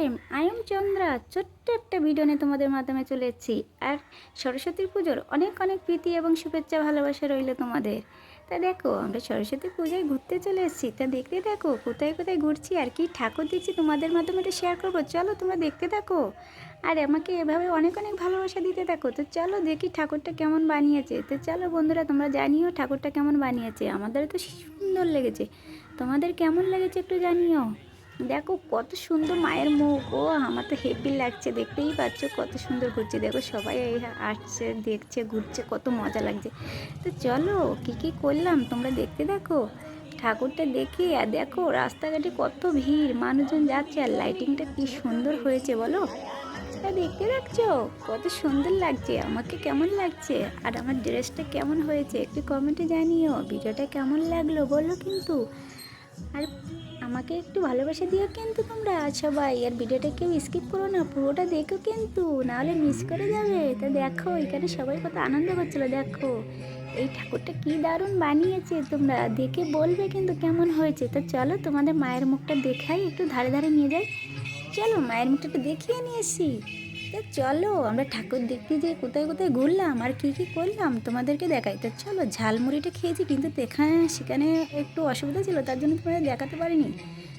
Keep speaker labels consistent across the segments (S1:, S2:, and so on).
S1: Time I am Chandra ছোট্ট একটা video নিয়ে তোমাদের মাধ্যমে চলে এসেছি। আর সরস্বতী পুজোর অনেক অনেক প্রীতি এবং শুভেচ্ছা, ভালোবাসা রইল তোমাদের। তা দেখো, আমরা সরস্বতী পুজোয় ঘুরতে চলে এসেছি। তা দেখতে দেখো, কোথায় কোথায় ঘুরছি আর কি ঠাকুর দিচ্ছি তোমাদের মাধ্যমে এটা শেয়ার করব। চলো তোমরা দেখতে থাকো। আর আমাকে এভাবে অনেক অনেক ভালোবাসা দিতে থাকো। তো চলো দেখি ঠাকুরটা কেমন বানিয়েছে। তো চলো বন্ধুরা, তোমরা জানিও ঠাকুরটা কেমন বানিয়েছে। আমাদের তো সুন্দর লেগেছে। তোমাদের কেমন লেগেছে একটু জানিও। দেখো, কত সুন্দর মায়ের মুখ। ও, আমার তো হেভি লাগছে, দেখতেই পাচ্ছ কত সুন্দর ঘুরছে। দেখো, সবাই আসছে, দেখছে, ঘুরছে, কত মজা লাগছে। তো চলো, কী কী করলাম? তোমরা দেখতে দেখো। ঠাকুরটা দেখি, আর দেখো, রাস্তাঘাটে কত ভিড়, মানুষজন যাচ্ছে, আর লাইটিংটা কি সুন্দর হয়েছে, বলো? তা দেখতে দেখছ? কত সুন্দর লাগছে, আমাকে কেমন লাগছে? আর আমার ড্রেসটা কেমন হয়েছে, একটু কমেন্টে জানিও, ভিডিওটা কেমন লাগল, বলো কিন্তু। আর আমাকে একটু ভালোবাসা দিও কিন্তু তোমরা। সবাই, আর ভিডিওটা কেউ স্কিপ করো না, পুরোটা দেখো কিন্তু, নাহলে মিস করে যাবে। তা দেখো, এখানে সবাই কত আনন্দ করছিল, দেখো। এই ঠাকুরটা কি দারুণ বানিয়েছে, তোমরা দেখে বলবে কিন্তু কেমন হয়েছে। তো চলো, তোমাদের মায়ের মুখটা দেখাই, একটু ধারে ধারে নিয়ে যাই। চলো, মায়ের মুখটা একটু দেখিয়ে নিয়ে তো চলো, আমরা ঠাকুর দেখতে যেয়ে কোথায় কোথায় ঘুরলাম, আর কী কী করলাম তোমাদেরকে দেখাই। তো চলো, ঝালমুড়িটা খেয়েছি, কিন্তু এখানে সেখানে একটু অসুবিধা ছিল, তার জন্য তোমাদের দেখাতে পারিনি।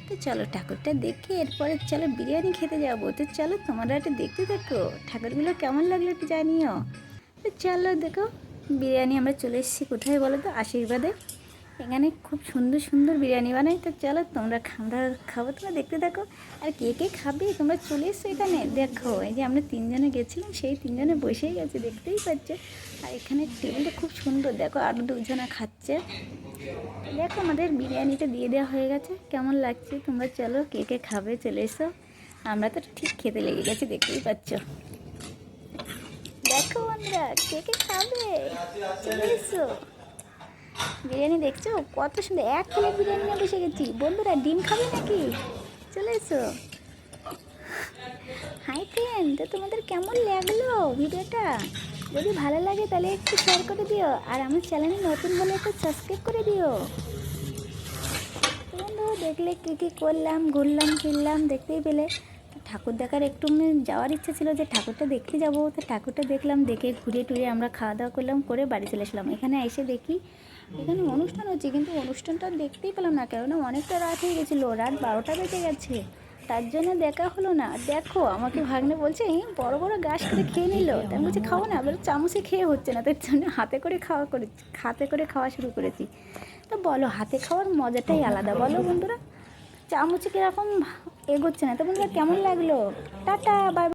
S1: তো চলো, ঠাকুরটা দেখে এরপরে চলো বিরিয়ানি খেতে যাব। তো চলো, তোমরা একটা দেখতে থাকো, ঠাকুরগুলো কেমন লাগল একটু জানিও। তো চলো, দেখো, বিরিয়ানি আমরা চলে এসেছি কোথায় বলো তো? আশীর্বাদে। এখানে খুব সুন্দর সুন্দর বিরিয়ানি বানাই। তো চলো তোমরা আমরা খাব, তোমরা দেখতে থাকো। আর কে কে খাবে? তোমরা চলে এসছো এখানে। দেখো, এই যে আমরা তিনজনে গেছিলাম, সেই তিনজনে বসেই গেছে, দেখতেই পাচ্ছে। আর এখানে টেবিলটা খুব সুন্দর, দেখো আরও দুজনা খাচ্ছে। দেখো আমাদের বিরিয়ানিটা দিয়ে দেওয়া হয়ে গেছে, কেমন লাগছে? তোমরা চলো কে কে খাবে চলে এসো। আমরা তো ঠিক খেতে লেগে গেছি, দেখতেই পাচ্ছ। দেখো আমরা কে কে খাবে? চলে এসো। বিরিয়ানি দেখছ? কত সুন্দর। এক প্লেট বিরিয়ানি নিয়ে বসে গেছি। বন্ধুরা, ডিম খাবে নাকি? চলে এসো। হাই ফ্রেন্ড, তো তোমাদের কেমন লাগল ভিডিওটা? যদি ভালো লাগে তাহলে একটু শেয়ার করে দিও। আর আমার চ্যানেলে নতুন বলে একটু সাবস্ক্রাইব করে দিও। বন্ধু, দেখলে কী কী করলাম, ঘুরলাম, ফিরলাম, দেখতেই পেলে। ঠাকুর দেখার একটু যাওয়ার ইচ্ছা ছিল যে ঠাকুরটা দেখতে যাব। তো ঠাকুরটা দেখলাম, দেখে ঘুরে টুরে আমরা খাওয়া দাওয়া করলাম, করে বাড়ি চলে আসলাম এখানে এসে দেখি, এখানে অনুষ্ঠান হচ্ছে কিন্তু অনুষ্ঠানটা দেখতেই পেলাম না, কেননা অনেকটা রাত হয়ে গেছিল, রাত বারোটা বেজে গেছে। তার জন্য দেখা হলো না। দেখো, আমাকে ভাগ্নে বলছে, "এই বড় বড় গাছ করে খেয়ে নিল। আমি বলছি, খাব না। এবার চামচে খেয়ে হচ্ছে না। তার জন্য হাতে করে খাওয়া করেছি হাতে করে খাওয়া শুরু করেছি। তো বলো, হাতে খাওয়ার মজাটাই আলাদা। বলো বন্ধুরা, চামচে কীরকম এগোচ্ছে না। তো বন্ধুরা কেমন লাগল? Tata bye